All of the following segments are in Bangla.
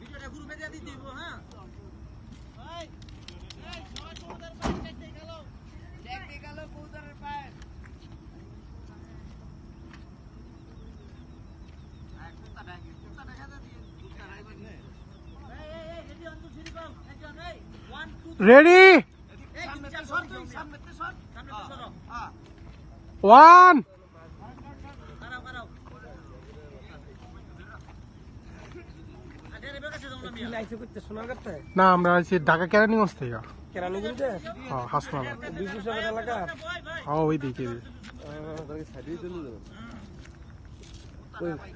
ভিডিওটা গ্রুপে দিয়ে দিব হ্যাঁ রেডি ওয়ান না আমরা আছি ঢাকা কেরানীগঞ্জ থেকে। কেরানি কিনতে হ্যাঁ হাসনাবাদ এলাকা? হ্যাঁ ওই দিকে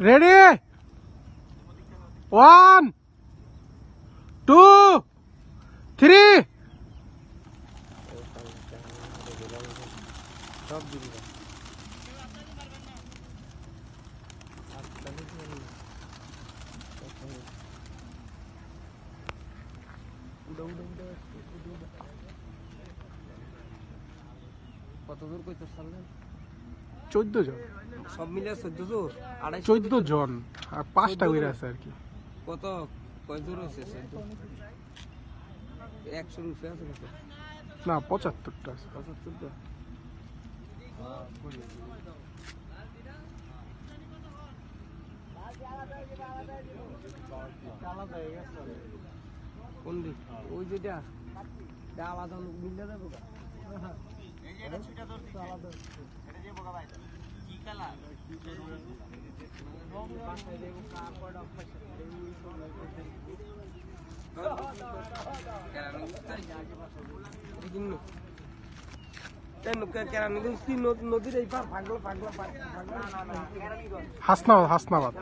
রেডি? One two three. সব দিবি কত দূর কইতে চোদ্দ জন। সব মিলে চোদ্দ দূর? আড়াই চোদ্দ জন। আর পাঁচটা করে আছে আর কি। কত? কয় চোদ্দ একশোর আছে না পঁচাত্তরটা আছে। পঁচাত্তর তো কোন দিক ওই যেটা? এটা আলাদা লোক মিলে যাব হাসনাবাদ হাসনাবাদ।